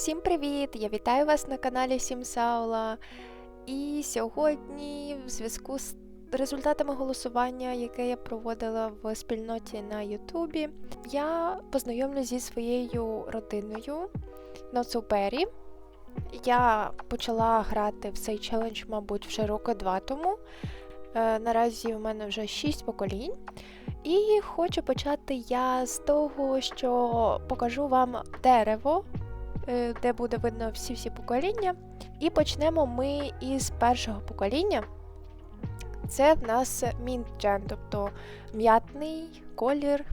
Всім привіт! Я вітаю вас на каналі Сімсаула. І сьогодні, в зв'язку з результатами голосування, яке я проводила в спільноті на Ютубі, я познайомлюсь зі своєю родиною Berry. Я почала грати в цей челендж, мабуть, вже роки два тому. Е, наразі в мене вже 6 поколінь. І хочу почати я з того, що покажу вам дерево, де буде видно всі-всі покоління. І почнемо ми із першого покоління. Це в нас Gen, тобто м'ятний колір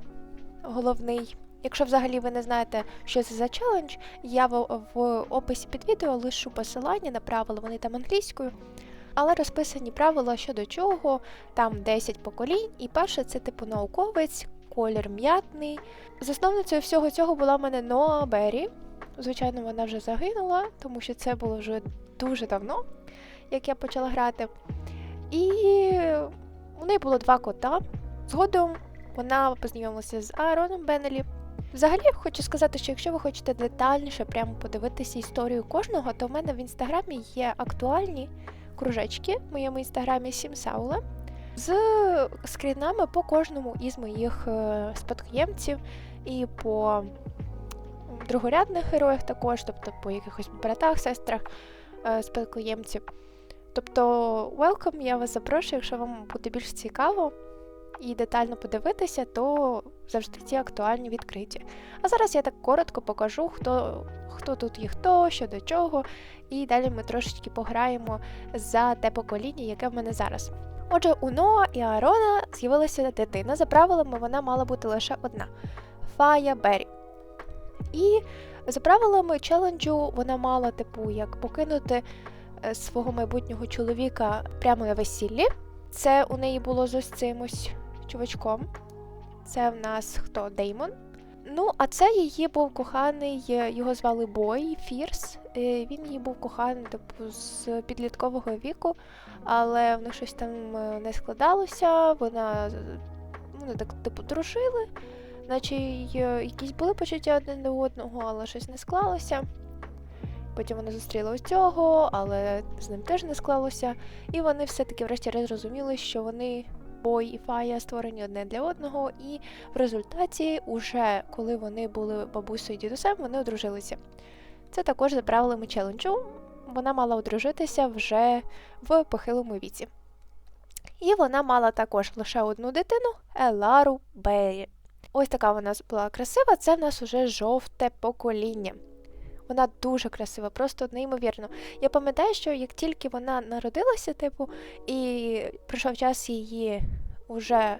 головний. Якщо взагалі ви не знаєте, що це за челендж, я в, в описі під відео лишу посилання на правила, вони там англійською. Але розписані правила щодо чого, там 10 поколінь, і перше це типу науковець, колір м'ятний. Засновницею всього цього була в мене Ноа Беррі. Звичайно, вона вже загинула, тому що це було вже дуже давно, як я почала грати. І у неї було два кота. Згодом вона познайомилася з Аароном Беннелі. Взагалі, хочу сказати, що якщо ви хочете детальніше прямо подивитися історію кожного, то в мене в інстаграмі є актуальні кружечки в моєму інстаграмі Сімсаула з скрінами по кожному із моїх е, спадкоємців і по другорядних героях також, тобто по якихось братах, сестрах е, спадкоємців. Тобто, welcome, я вас запрошую, якщо вам буде більш цікаво і детально подивитися, то завжди ті актуальні відкриті. А зараз я так коротко покажу, хто хто тут є хто, що до чого, і далі ми трошечки пограємо за те покоління, яке в мене зараз. Отже, у Ноа і Аарона з'явилася дитина. За правилами вона мала бути лише одна Фая Беррі. І за правилами челенджу вона мала, типу, як покинути е, свого майбутнього чоловіка прямо на весіллі. Це у неї було з ось цим чувачком. Це в нас хто? Деймон. Ну, а це її був коханий, е, його звали Бой Фірс. Е, Він її був коханий типу, з підліткового віку, але в них щось там не складалося. Вона вони так типу дружили, наче якісь були почуття один до одного, але щось не склалося. Потім вони зустріли ось цього, але з ним теж не склалося. І вони все-таки врешті-решт зрозуміли, що вони Бой і Фая створені одне для одного, і в результаті, уже коли вони були бабусею і дідусем, вони одружилися. Це також за правилами челенджу. Вона мала одружитися вже в похилому віці. І вона мала також лише одну дитину Елару Беррі. Ось така вона була красива, це в нас уже жовте покоління. Вона дуже красива, просто неймовірно. Я пам'ятаю, що як тільки вона народилася, типу, і прийшов час її вже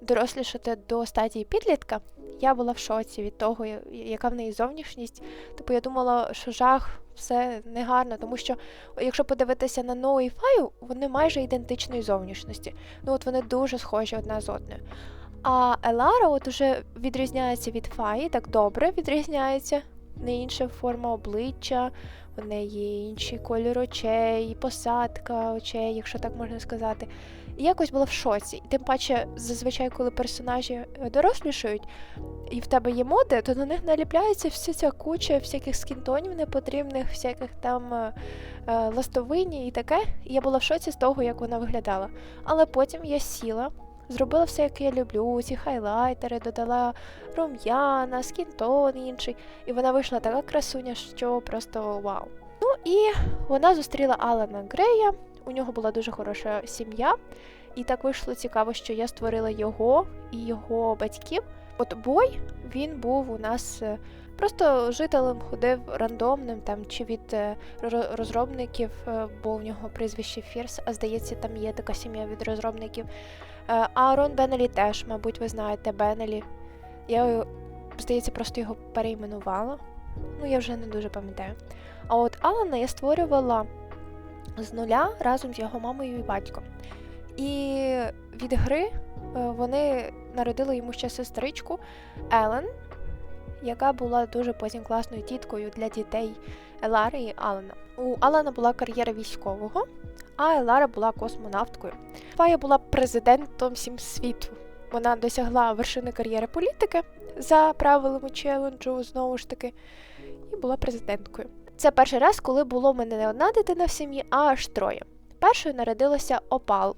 дорослішати до стадії підлітка, я була в шоці від того, яка в неї зовнішність. Типу, я думала, що жах все негарно, тому що, якщо подивитися на Ноу і Фаю, вони майже ідентичної зовнішності. Ну от вони дуже схожі одна з одною. А Елара от уже відрізняється від Фаї, так добре відрізняється не інша форма обличчя, у неї інший колір очей, посадка очей, якщо так можна сказати. І якось була в шоці. Тим паче, зазвичай, коли персонажі е, дорослішають, і в тебе є моди, то на них наліпляється вся ця куча всяких скінтонів непотрібних, всяких там е, е, ластовині і таке. І я була в шоці з того, як вона виглядала. Але потім я сіла. Зробила все, як я люблю, ці хайлайтери, додала рум'яна, скінтон інший. І вона вийшла така красуня, що просто вау. Ну і вона зустріла Алана Грея. У нього була дуже хороша сім'я. І так вийшло цікаво, що я створила його і його батьків. От бой він був у нас е, просто жителем ходив рандомним там чи від е, розробників, е, бо в нього прізвище Фірс, а здається, там є така сім'я від розробників. Аарон Беннелі теж, мабуть, ви знаєте Беннелі. Я, здається, просто його перейменувала. Ну, я вже не дуже пам'ятаю. А от Алана я створювала з нуля разом з його мамою і батьком. І від гри е, вони народили йому ще сестричку Елен, яка була дуже потім класною тіткою для дітей Елари і Алана. У Алана була кар'єра військового, а Елара була космонавткою. Фая була президентом всім світу. Вона досягла вершини кар'єри політики за правилами челенджу, знову ж таки. і була президенткою. Це перший раз, коли було в мене не одна дитина в сім'ї, а аж троє. Першою народилася Опал.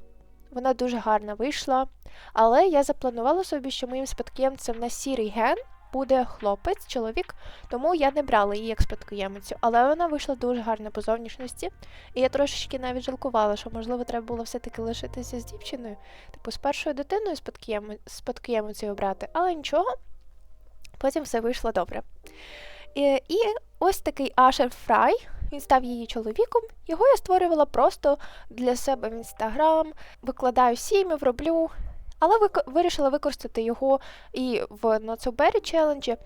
Вона дуже гарно вийшла, але я запланувала собі, що моїм спадкоємцем на сірий ген буде хлопець, чоловік, тому я не брала її як спадкоємицю. Але вона вийшла дуже гарно по зовнішності, і я трошечки навіть жалкувала, що можливо треба було все-таки лишитися з дівчиною, типу з першою дитиною спадкоємицею брати, але нічого, потім все вийшло добре. І, і ось такий Ашер Фрай. Він став її чоловіком. Його я створювала просто для себе в інстаграм, викладаю сім'їв, роблю. Але вирішила використати його і в Ноцубері челенджі,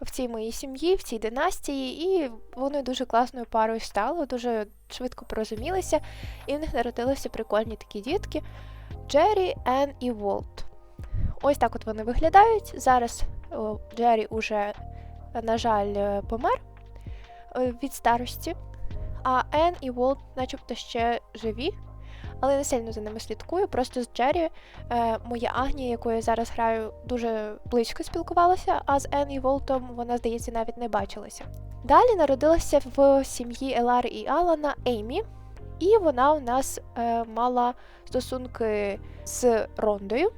в цій моїй сім'ї, в цій династії, і вони дуже класною парою стали, дуже швидко порозумілися, і в них народилися прикольні такі дітки Джері, Ен і Волт. Ось так от вони виглядають. Зараз о, Джері уже, на жаль, е, помер е, від старості. А Ен і Волт начебто ще живі, але не сильно за ними слідкую. Просто з Джері е, моя Агнія, якою я зараз граю, дуже близько спілкувалася, а з Ен і Волтом вона, здається, навіть не бачилася. Далі народилася в сім'ї Елари і Алана Еймі, і вона у нас е, мала стосунки з Рондою.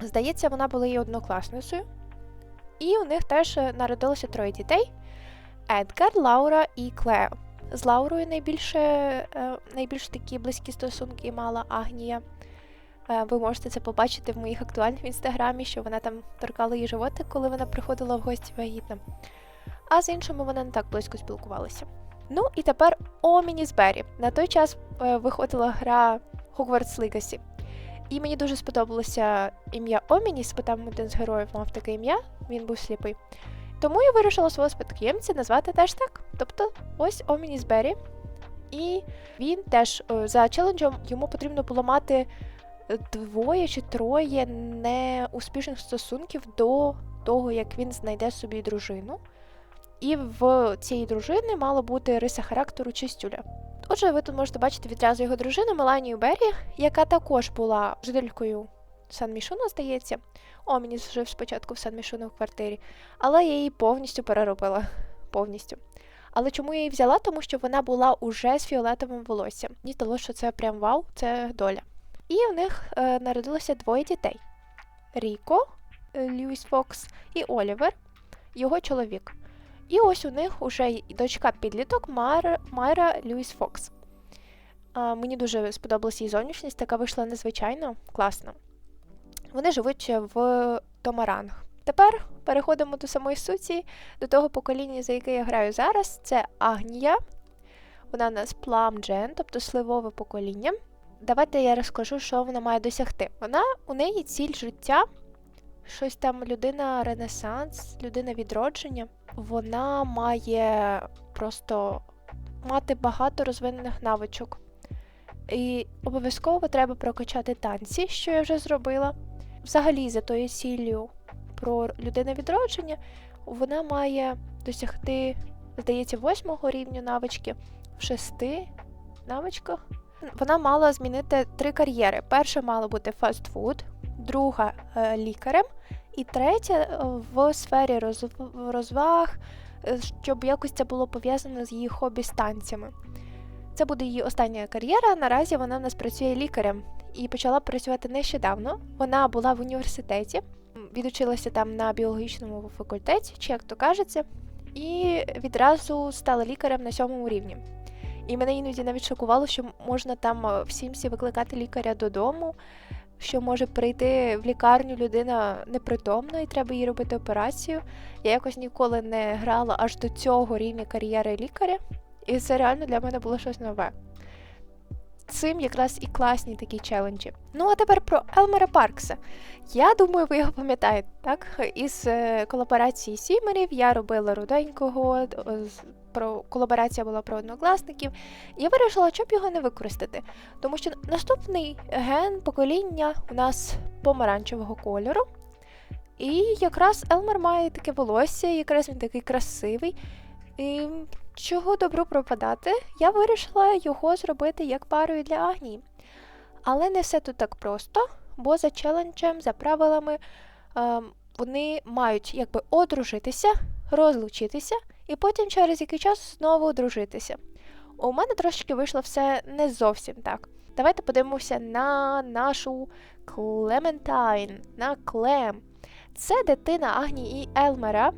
Здається, вона була її однокласницею. І у них теж е, народилося троє дітей: Едгар, Лаура і Клео. З Лаурою найбільше, е, найбільш такі близькі стосунки мала Агнія. Е, ви можете це побачити в моїх актуальних інстаграмі, що вона там торкала її животик, коли вона приходила в гості вагітна. А з іншими вона не так близько спілкувалася. Ну і тепер Омініс Беррі. На той час е, виходила гра Hogwarts Legacy. І мені дуже сподобалося ім'я Омініс, бо там один з героїв мав таке ім'я, він був сліпий. Тому я вирішила свого спадкоємця назвати теж так. Тобто ось Омініс Беррі. І він теж е, за челенджем йому потрібно було мати двоє чи троє неуспішних стосунків до того, як він знайде собі дружину. І в цієї дружини мала бути риса характеру чистюля. Отже, ви тут можете бачити відразу його дружину Меланію Беррі, яка також була жителькою Сан-Мішуна, здається. Омініс жив спочатку в Сан-Мішуна в квартирі, але я її повністю переробила. Повністю. Але чому я її взяла? Тому що вона була уже з фіолетовим волоссям. Мені здалося, що це прям вау, це доля. І у них е, народилося двоє дітей: Ріко, е, Льюіс Фокс і Олівер, його чоловік. І ось у них уже дочка підліток Мар... Майра Льюіс Фокс. А, мені дуже сподобалася її зовнішність, така вийшла незвичайно класно. Вони живуть в Томаранг. Тепер переходимо до самої суті, до того покоління, за яке я граю зараз. Це Агнія. Вона у нас Gen, тобто сливове покоління. Давайте я розкажу, що вона має досягти. Вона у неї ціль життя, щось там людина Ренесанс, людина відродження. Вона має просто мати багато розвинених навичок. І обов'язково треба прокачати танці, що я вже зробила. Взагалі, за тою ціллю про людину відродження, вона має досягти, здається, восьмого рівня навички в шести навичках. Вона мала змінити три кар'єри. Перша мала бути фастфуд, друга е, лікарем, і третя е, в сфері розваг, е, щоб якось це було пов'язано з її хобі з танцями. Це буде її остання кар'єра. Наразі вона в нас працює лікарем і почала працювати нещодавно. Вона була в університеті, відучилася там на біологічному факультеті, чи як то кажеться, і відразу стала лікарем на сьомому рівні. І мене іноді навіть шокувало, що можна там всім всі викликати лікаря додому, що може прийти в лікарню людина непритомна і треба їй робити операцію. Я якось ніколи не грала аж до цього рівня кар'єри лікаря, і це реально для мене було щось нове. Цим якраз і класні такі челенджі. Ну а тепер про Елмера Паркса. Я думаю, ви його пам'ятаєте, так? Із е, колаборації Сімерів я робила руденького, про колаборація була про однокласників. Я вирішила, щоб його не використати. Тому що наступний ген покоління у нас помаранчевого кольору. І якраз Елмер має таке волосся, якраз він такий красивий. І Чого добру пропадати, я вирішила його зробити як парою для Агнії. Але не все тут так просто, бо за челенджем, за правилами, е, вони мають якби одружитися, розлучитися і потім через який час знову одружитися. У мене трошки вийшло все не зовсім так. Давайте подивимося на нашу Клементайн, на Клем. Це дитина Агнії і Елмера,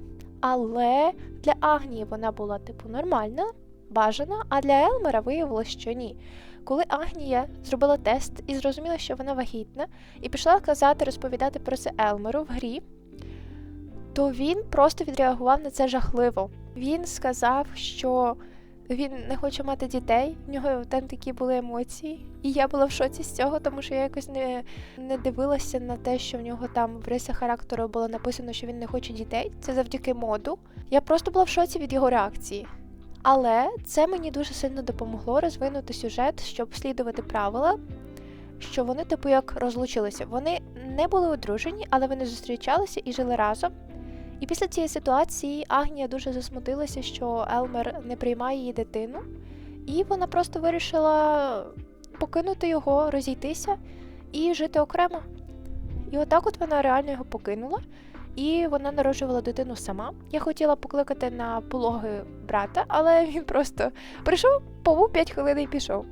але для Агнії вона була типу нормальна, бажана, а для Елмера виявилось, що ні. Коли Агнія зробила тест і зрозуміла, що вона вагітна, і пішла казати, розповідати про це Елмеру в грі, то він просто відреагував на це жахливо. Він сказав, що він не хоче мати дітей, в нього там такі були емоції. І я була в шоці з цього, тому що я якось не, не дивилася на те, що в нього там в рисах характеру було написано, що він не хоче дітей. Це завдяки моду. Я просто була в шоці від його реакції. Але це мені дуже сильно допомогло розвинути сюжет, щоб слідувати правила, що вони, типу, як розлучилися. Вони не були одружені, але вони зустрічалися і жили разом. І після цієї ситуації Агнія дуже засмутилася, що Елмер не приймає її дитину, і вона просто вирішила покинути його, розійтися і жити окремо. І отак от вона реально його покинула, і вона народжувала дитину сама. Я хотіла покликати на пологи брата, але він просто прийшов, побув 5 хвилин і пішов.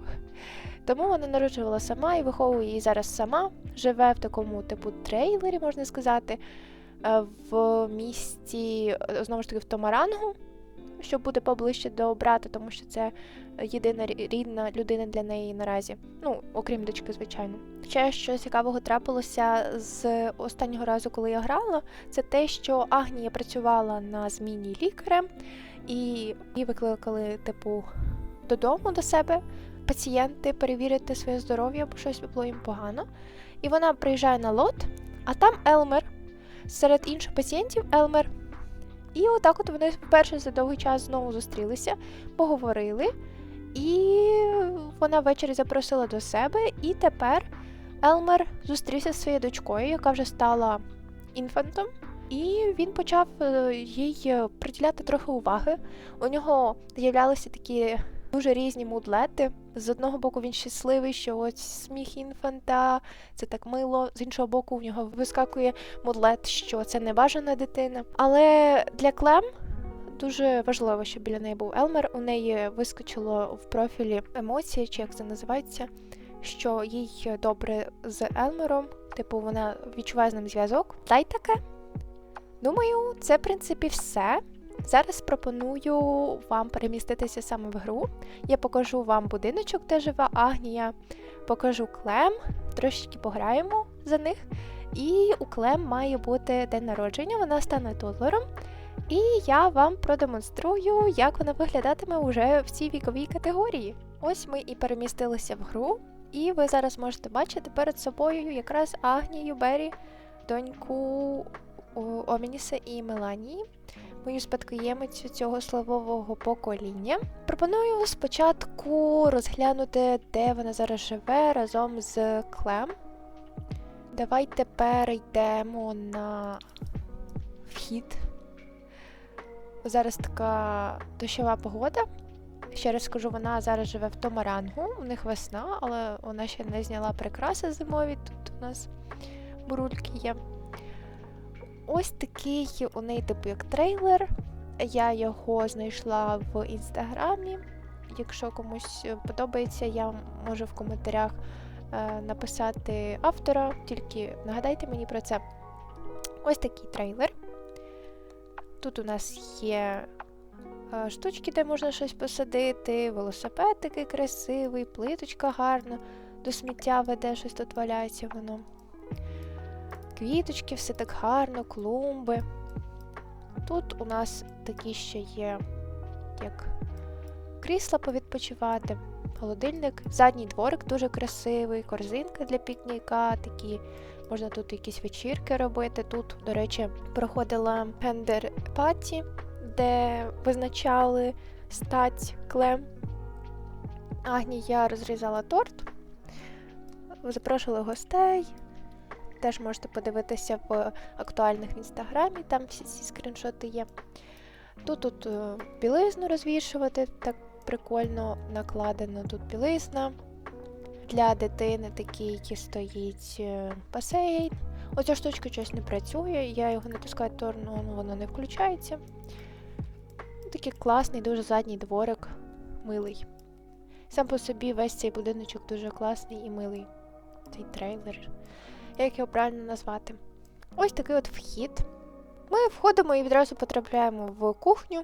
Тому вона народжувала сама і виховує її зараз сама, живе в такому типу трейлері, можна сказати. Е, в місті, е, знову ж таки, в Томарангу, щоб бути поближче до брата, тому що це єдина рідна людина для неї наразі. Ну, окрім дочки, звичайно. Ще щось цікавого трапилося з останнього разу, коли я грала, це те, що Агнія працювала на зміні лікарем, і її викликали, типу, додому до себе. Пацієнти перевірити своє здоров'я, бо щось було їм погано. І вона приїжджає на лот, а там Елмер, серед інших пацієнтів Елмер. І отак от вони вперше за довгий час знову зустрілися, поговорили, і вона ввечері запросила до себе, і тепер Елмер зустрівся зі своєю дочкою, яка вже стала інфантом. І він почав е, їй приділяти трохи уваги. У нього з'являлися такі дуже різні мудлети. З одного боку він щасливий, що ось сміх інфанта, це так мило. З іншого боку, в нього вискакує мудлет, що це небажана дитина. Але для Клем. Дуже важливо, щоб біля неї був Елмер. У неї вискочило в профілі емоції, чи як це називається, що їй добре з Елмером, типу вона відчуває з ним зв'язок. Та й таке. Думаю, це в принципі все. Зараз пропоную вам переміститися саме в гру. Я покажу вам будиночок, де живе Агнія, покажу клем, трошечки пограємо за них. І у Клем має бути день народження, вона стане тодлером. І я вам продемонструю, як вона виглядатиме уже в цій віковій категорії. Ось ми і перемістилися в гру, і ви зараз можете бачити перед собою якраз Агнію Бері, доньку Омініса і Меланії мою спадкоємицю цього славового покоління. Пропоную спочатку розглянути, де вона зараз живе разом з Клем. Давайте перейдемо на вхід. Зараз така дощова погода. Ще раз скажу, вона зараз живе в Томарангу, у них весна, але вона ще не зняла прикраси зимові. Тут у нас бурульки є. Ось такий у неї типу як трейлер. Я його знайшла в інстаграмі. Якщо комусь подобається, я можу в коментарях е, написати автора, тільки нагадайте мені про це. Ось такий трейлер. Тут у нас є е, штучки, де можна щось посадити, велосипед такий красивий, плиточка гарна, до сміття веде, щось тут валяється воно квіточки, все так гарно, клумби. Тут у нас такі ще є, як крісла повідпочивати, холодильник, задній дворик дуже красивий, корзинка для пікніка, такі, можна тут якісь вечірки робити. Тут, до речі, проходила гендер паті, де визначали стать клем. Агнія розрізала торт, запрошували гостей. Теж можете подивитися в актуальних в інстаграмі, там всі ці скріншоти є. Тут тут е, білизну розвішувати, так прикольно накладено. Тут білизна. Для дитини такий який стоїть е, басейн. Оця штучка щось не працює, я його натискаю, то ну, воно не включається. Такий класний, дуже задній дворик, милий. Сам по собі весь цей будиночок дуже класний і милий. Цей трейлер. Як його правильно назвати? Ось такий от вхід. Ми входимо і відразу потрапляємо в кухню.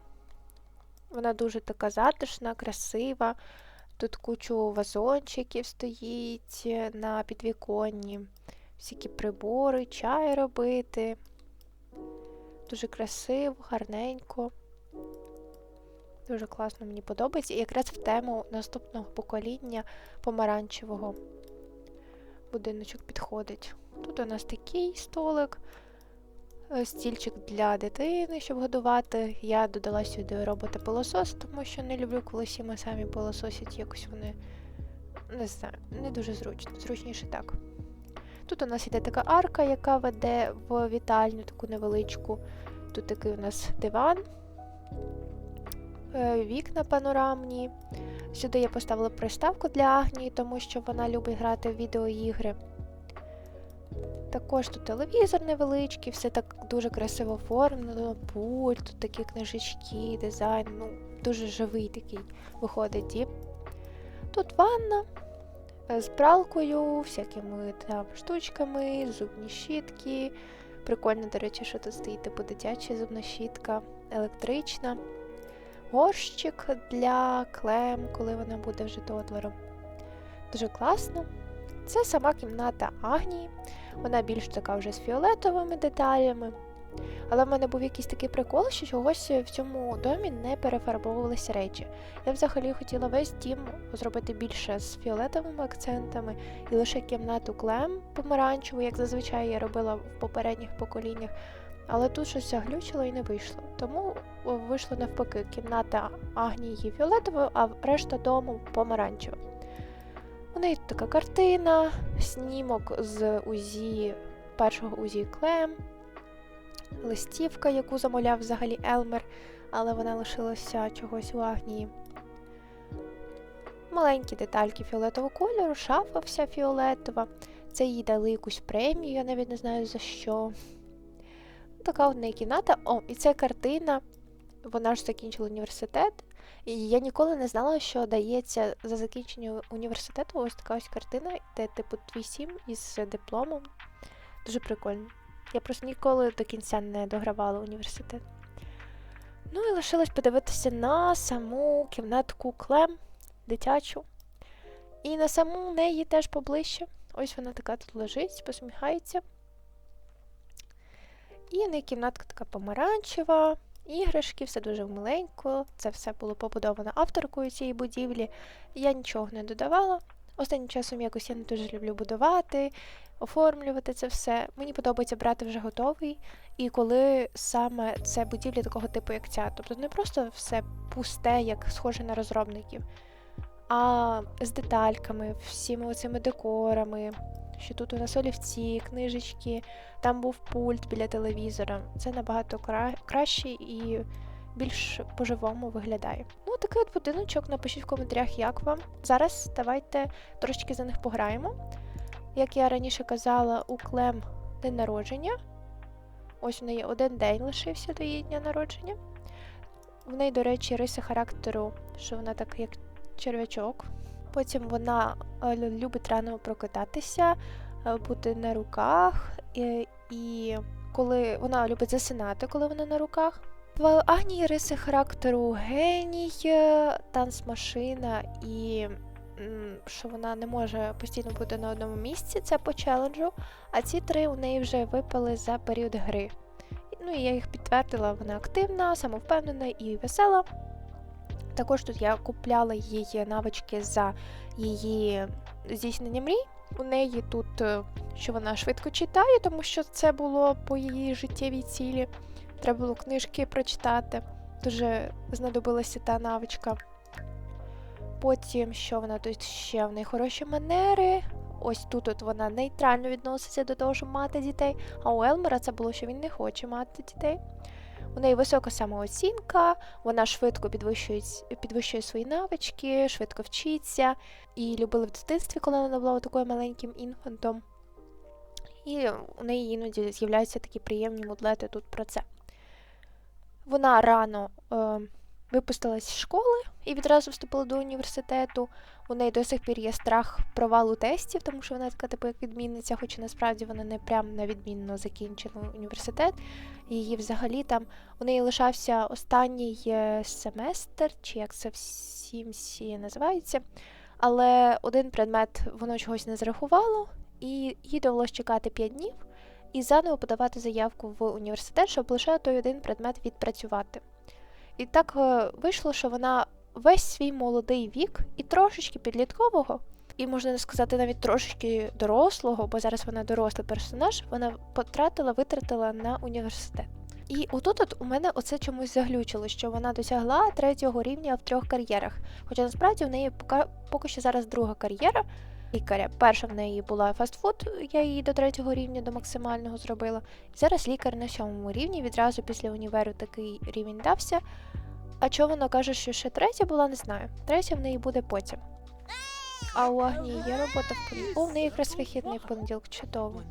Вона дуже така затишна, красива. Тут кучу вазончиків стоїть на підвіконні, всякі прибори, чай робити. Дуже красиво, гарненько. Дуже класно мені подобається. І якраз в тему наступного покоління помаранчевого будиночок підходить. Тут у нас такий столик, е, стільчик для дитини, щоб годувати. Я додала сюди робота пилосос, тому що не люблю, коли всі ми самі пилососять, якось вони не знаю, не дуже зручно. Зручніше так. Тут у нас іде така арка, яка веде в вітальню, таку невеличку. Тут такий у нас диван, вікна панорамні. Сюди я поставила приставку для Агнії, тому що вона любить грати в відеоігри. Також тут телевізор невеличкий, все так дуже красиво оформлено, пульт, тут такі книжечки, дизайн, ну, дуже живий такий виходить дім. Тут ванна е, з пралкою, всякими там штучками, зубні щітки. Прикольно, до речі, що тут стоїть типу дитяча зубна щітка, електрична. Горщик для клем, коли вона буде вже тодлером. Дуже класно. Це сама кімната Агнії. Вона більш така вже з фіолетовими деталями. Але в мене був якийсь такий прикол, що чогось в цьому домі не перефарбовувалися речі. Я взагалі хотіла весь дім зробити більше з фіолетовими акцентами і лише кімнату клем помаранчеву, як зазвичай я робила в попередніх поколіннях. Але тут щось заглючило і не вийшло. Тому вийшло навпаки, кімната Агнії фіолетовою, а решта дому помаранчева. У неї така картина, снімок з УЗІ, першого УЗІ Клем, листівка, яку замовляв взагалі Елмер, але вона лишилася чогось у Агнії. Маленькі детальки фіолетового кольору, шафа вся фіолетова. Це їй дали якусь премію, я навіть не знаю за що. Така одна кімната. О, і це картина. Вона ж закінчила університет. І я ніколи не знала, що дається за закінчення університету ось така ось картина, де типу твій сім із дипломом. Дуже прикольно. Я просто ніколи до кінця не догравала університет. Ну і лишилось подивитися на саму кімнатку Клем дитячу. І на саму неї теж поближче. Ось вона така тут лежить, посміхається. І в неї кімнатка така помаранчева іграшки, все дуже миленько. Це все було побудовано авторкою цієї будівлі. Я нічого не додавала. Останнім часом якось я не дуже люблю будувати, оформлювати це все. Мені подобається брати вже готовий. І коли саме це будівлі такого типу, як ця. Тобто не просто все пусте, як схоже на розробників, а з детальками, всіми оцими декорами що тут у нас олівці, книжечки, там був пульт біля телевізора. Це набагато кра... краще і більш по-живому виглядає. Ну, такий от будиночок, напишіть в коментарях, як вам. Зараз давайте трошечки за них пограємо. Як я раніше казала, у Клем день народження. Ось у неї один день лишився до її дня народження. В неї, до речі, риси характеру, що вона так як черв'ячок. Потім вона е, любить рано прокидатися, е, бути на руках, і, і коли вона любить засинати, коли вона на руках. В Агнії риси характеру геній, е, танцмашина і що вона не може постійно бути на одному місці, це по челенджу. А ці три у неї вже випали за період гри. Ну і я їх підтвердила, вона активна, самовпевнена і весела. Також тут я купляла її навички за її здійснення мрій. У неї тут, е, що вона швидко читає, тому що це було по її життєвій цілі. Треба було книжки прочитати. Дуже знадобилася та навичка. Потім, що вона тут ще в неї хороші манери. Ось тут от вона нейтрально відноситься до того, щоб мати дітей. А у Елмера це було, що він не хоче мати дітей. У неї висока самооцінка, вона швидко підвищує підвищує свої навички, швидко вчиться і любила в дитинстві, коли вона була такою маленьким інфантом. І у неї іноді з'являються такі приємні мудлети тут про це. Вона рано е, випустилась з школи і відразу вступила до університету. У неї до сих пір є страх провалу тестів, тому що вона така, типу, як відмінниця, хоча насправді вона не прям на відмінно закінчила університет. Її взагалі там у неї лишався останній е, семестр, чи як це в Сімсі називається. Але один предмет воно чогось не зарахувало, і їй довелося чекати 5 днів і заново подавати заявку в університет, щоб лише той один предмет відпрацювати. І так е, вийшло, що вона весь свій молодий вік і трошечки підліткового, і можна не сказати навіть трошечки дорослого, бо зараз вона дорослий персонаж, вона потратила, витратила на університет. І отут от у мене оце чомусь заглючило, що вона досягла третього рівня в трьох кар'єрах. Хоча насправді в неї поки, поки що зараз друга кар'єра лікаря. Перша в неї була фастфуд, я її до третього рівня, до максимального зробила. Зараз лікар на сьомому рівні, відразу після універу такий рівень дався. А чого вона каже, що ще третя була, не знаю. Третя в неї буде потім. А у Агнії є робота в понеділок. О, в неї якраз вихідний понеділок, чудово.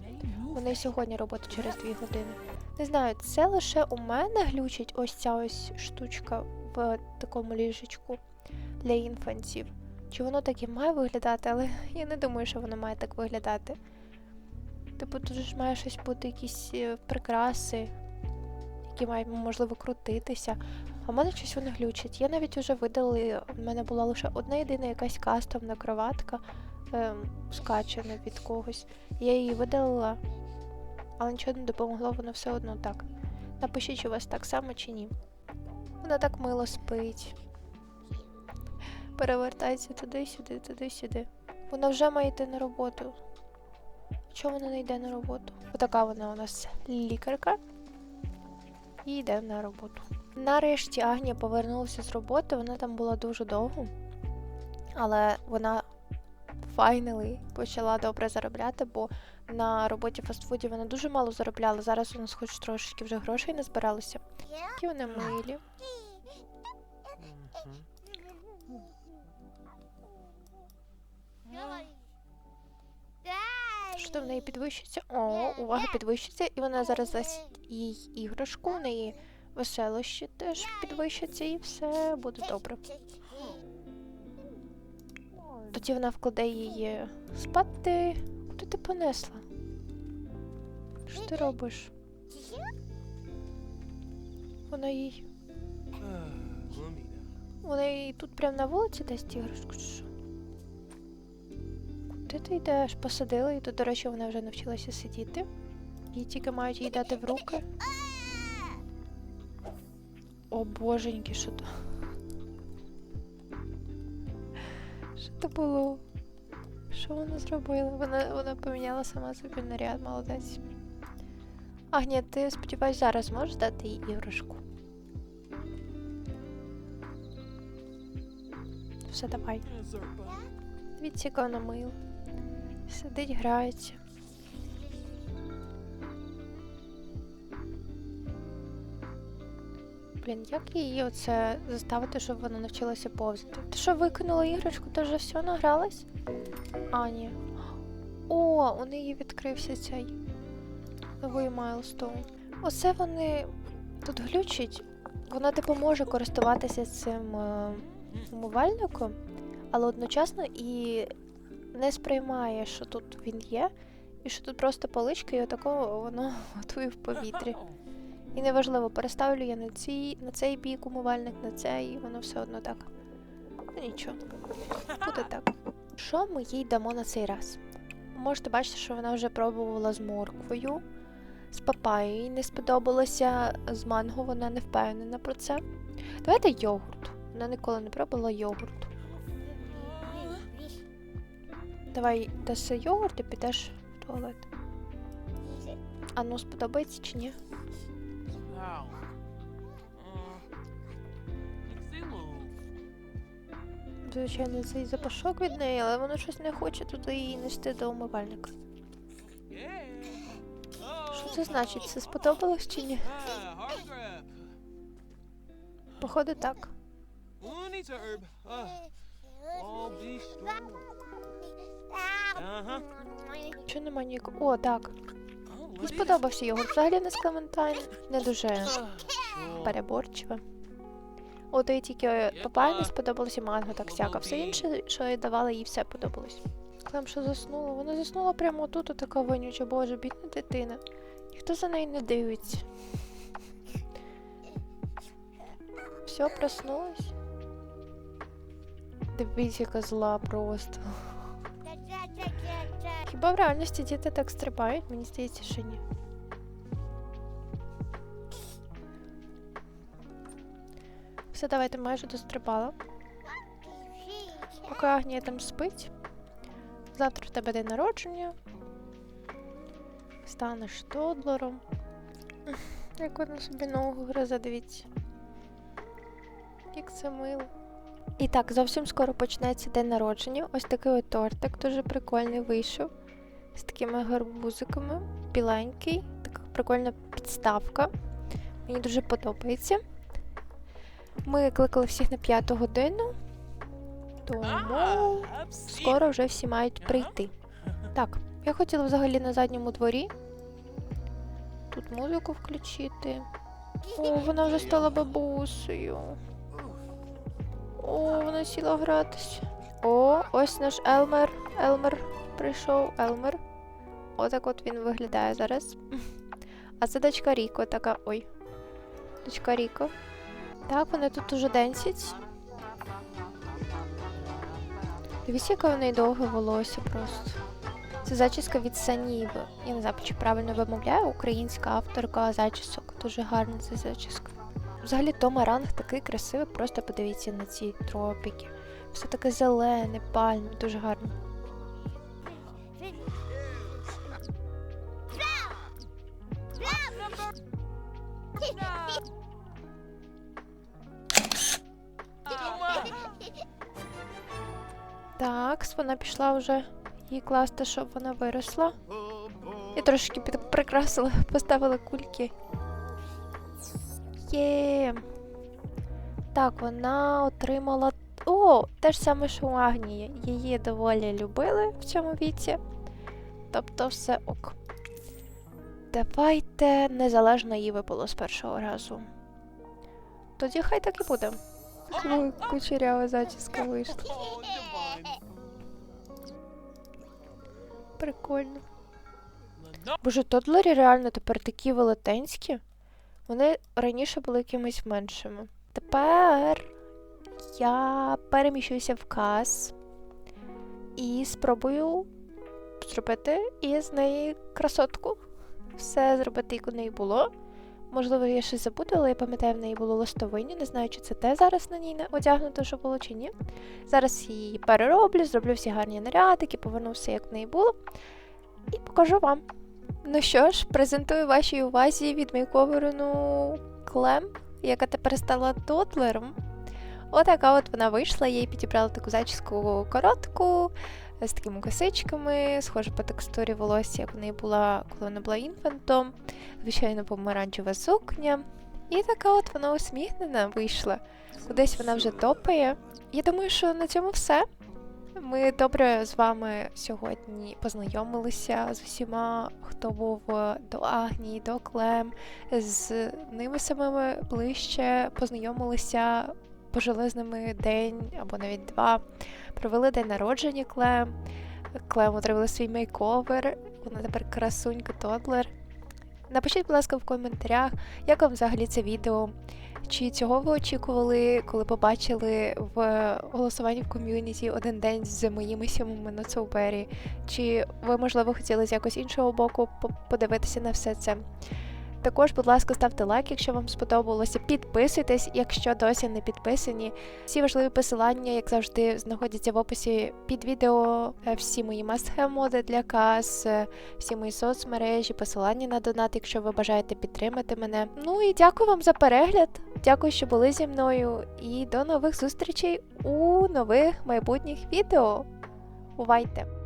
У неї сьогодні робота через дві години. Не знаю, це лише у мене глючить ось ця ось штучка в такому ліжечку для інфантів. Чи воно так і має виглядати, але я не думаю, що воно має так виглядати. Типу, тут ж має щось бути якісь е, прикраси, які мають, можливо, крутитися. А в мене щось воно глючить. Я навіть вже видали, в мене була лише одна єдина якась кастомна кроватка, ем, скачана від когось. Я її видалила, але нічого не допомогло, воно все одно так. Напишіть, у вас так само чи ні. Вона так мило спить. Перевертається туди-сюди, туди-сюди. Вона вже має йти на роботу. Чому вона не йде на роботу? Отака вона у нас лікарка. І йде на роботу. Нарешті Агнія повернулася з роботи, вона там була дуже довго, але вона finally почала добре заробляти, бо на роботі в фастфуді вона дуже мало заробляла. Зараз у нас хоч трошечки вже грошей не збиралося. Які вони милі. Що в неї підвищиться? О, увага підвищиться, і вона зараз дасть їй іграшку, у неї веселощі теж підвищаться, і все буде добре. Тоді вона вкладе її спати. Куди ти понесла? Що ти робиш? Вона їй. Вона їй тут прямо на вулиці дасть іграшку? Куди ти йдеш? Посадила і тут, до речі, вона вже навчилася сидіти. Їй тільки мають їй дати в руки. О боженьки, що то? Що то було? Що вона зробила? Вона, вона поміняла сама собі наряд, молодець. Агня, ти сподіваюсь, зараз можеш дати їй іграшку? Все, давай. Дивіться, яка вона мила. Сидить, грається. Блін, як її оце заставити, щоб вона навчилася повзати? Ти що, викинула іграшку, ти вже все награлась? А, ні. О, у неї відкрився цей новий майлстоун. Оце вони тут глючить. Вона типу може користуватися цим е, умивальником, але одночасно і не сприймає, що тут він є, і що тут просто поличка, і отако воно готує в повітрі. І неважливо, переставлю я на, ці, на цей бік умивальник, на цей, воно все одно так. Ну нічого, буде так. Що ми їй дамо на цей раз? Можете бачити, що вона вже пробувала з морквою, з папайою їй не сподобалося, з манго вона не впевнена про це. Давайте йогурт. Вона ніколи не пробувала йогурт. Давай даси йогурт і підеш в туалет. А ну сподобається чи ні? Звичайно, цей запашок від неї, але воно щось не хоче туди її нести до умивальника. Що це значить? Це сподобалось чи ні? Походу так. Що нема ніякого. О, так. Мені сподобався йогурт. Взагалі не з Клементайн. Не дуже переборчиво. От і тільки папай не сподобалося манго, так всяко. Все інше, що я давала, їй все подобалось. Клем, що заснула? Вона заснула прямо тут, така вонюча, боже, бідна дитина. Ніхто за нею не дивиться. Все, проснулась. Дивись, яка зла просто. Хіба в реальності діти так стрибають? Мені здається, що ні. Все, давайте майже дострибала. Поки Агнія там спить. Завтра в тебе день народження. Станеш тодлером. Як вона собі ногу гризе, дивіться. Як це мило. І так, зовсім скоро почнеться день народження. Ось такий от тортик, дуже прикольний вийшов. З такими гарбузиками. Біленький. Така прикольна підставка. Мені дуже подобається. Ми кликали всіх на п'яту годину. Тому скоро вже всі мають прийти. Так, я хотіла взагалі на задньому дворі. Тут музику включити. О, вона вже стала бабусею. О, вона сіла гратися. О, ось наш Елмер. Елмер прийшов. Елмер. Отак от він виглядає зараз. А це дочка Ріко, така. Ой. Дочка Ріко. Так, вони тут уже денсять. Дивіться, яке в неї довге волосся просто. Це зачіска від Саніви. Я не знаю, чи правильно вимовляю, українська авторка зачісок. Дуже гарна ця зачіска. Взагалі Тома Ранг такий красивий, просто подивіться на ці тропіки. Все таке зелене, пальми, дуже гарно. Так, вона пішла вже їй класти, щоб вона виросла. Я трошки прикрасила, поставила кульки. Є. Так, вона отримала. О, те ж саме, що у Агнії. Її доволі любили в цьому віці. Тобто все ок. Давайте незалежно їй випало з першого разу. Тоді хай так і буде. Ой, Кучерява зачіска вийшла. Прикольно. Боже, тодлері реально тепер такі велетенські. Вони раніше були якимись меншими. Тепер я переміщуся в каз і спробую зробити із неї красотку. Все зробити, як у неї було. Можливо, я щось забуду, але я пам'ятаю, в неї було листовиння. Не знаю, чи це те зараз на ній одягнуто, що було, чи ні. Зараз її перероблю, зроблю всі гарні нарядики, поверну все, як в неї було. І покажу вам. Ну що ж, презентую вашій увазі відмейковорену Клем, яка тепер стала тодлером. Отака от вона вийшла, я їй підібрала таку зачіску коротку, з такими косичками, схоже по текстурі волосся, як в неї була, коли вона була інфантом. Звичайно, помаранчева сукня. І така от вона усміхнена вийшла. Кудись вона вже топає. Я думаю, що на цьому все. Ми добре з вами сьогодні познайомилися з усіма, хто був до Агнії, до Клем, з ними самими ближче познайомилися, пожили день або навіть два. Провели день народження Клем. Клем отримала свій мейковер. Вона тепер красунька Тодлер. Напишіть, будь ласка, в коментарях, як вам взагалі це відео. Чи цього ви очікували, коли побачили в голосуванні в ком'юніті один день з моїми сімами на Цоубері? Чи ви, можливо, хотіли з якось іншого боку подивитися на все це? Також, будь ласка, ставте лайк, якщо вам сподобалося. Підписуйтесь, якщо досі не підписані. Всі важливі посилання, як завжди, знаходяться в описі під відео. Е, Всі мої мастхем-моди для кас, е, всі мої соцмережі, посилання на донат, якщо ви бажаєте підтримати мене. Ну і дякую вам за перегляд. Дякую, що були зі мною. І до нових зустрічей у нових майбутніх відео. Бувайте!